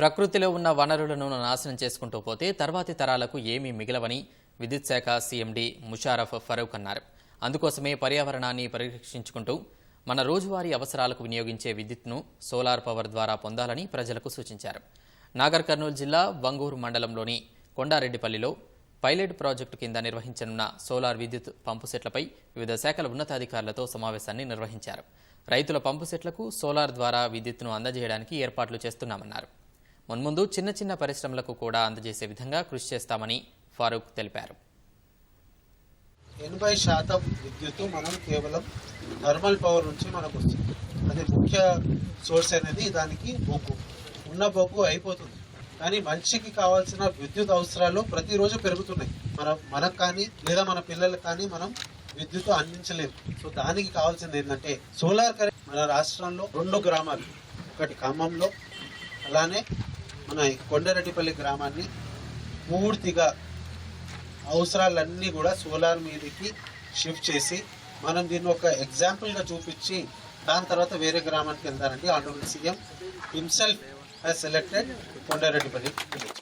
ప్రకృతిలో ఉన్న వనరులను నాశనం చేసుకుంటూ పోతే తర్వాతి తరాలకు ఏమీ మిగలవని విద్యుత్ శాఖ సీఎండీ ముషారఫ్ ఫరూక్ అన్నారు. అందుకోసమే పర్యావరణాన్ని పరిరక్షించుకుంటూ మన రోజువారీ అవసరాలకు వినియోగించే విద్యుత్ను సోలార్ పవర్ ద్వారా పొందాలని ప్రజలకు సూచించారు. నాగర్ కర్నూలు జిల్లా వంగూరు మండలంలోని కొండారెడ్డిపల్లిలో పైలట్ ప్రాజెక్టు కింద నిర్వహించనున్న సోలార్ విద్యుత్ పంపు సెట్లపై వివిధ శాఖల ఉన్నతాధికారులతో సమావేశాన్ని నిర్వహించారు. రైతుల పంపు సెట్లకు సోలార్ ద్వారా విద్యుత్ను అందజేయడానికి ఏర్పాట్లు చేస్తున్నామన్నారు. మున్ముందు చిన్న చిన్న పరిశ్రమలకు కూడా అందజేసే విధంగా కృషి చేస్తామని ఫారూక్ తెలిపారు. ఎనభై శాతం విద్యుత్ మనం కేవలం థర్మల్ పవర్ నుంచి మనకు వస్తుంది అది ముఖ్య సోర్స్ అనేది దానికి బొగ్గు. ఉన్న బొగ్గు అయిపోతుంది. కానీ మనిషికి కావాల్సిన విద్యుత్ అవసరాలు ప్రతిరోజు పెరుగుతున్నాయి. మన మనకు కానీ లేదా మన పిల్లలకు కానీ మనం విద్యుత్ అందించలేము. సో దానికి కావాల్సింది ఏంటంటే సోలార్ కరెంట్ మన రాష్ట్రంలో రెండు గ్రామాలు. ఒకటి ఖమ్మంలో అలానే మన కొండరెడ్డిపల్లి గ్రామాన్ని పూర్తిగా అవసరాలన్నీ కూడా సోలార్ మీదకి షిఫ్ట్ చేసి మనం దీన్ని ఒక ఎగ్జాంపుల్గా చూపించి దాని తర్వాత వేరే గ్రామానికి వెళ్తారండి. Honourable CM himself has selected Kondareddipalli. Village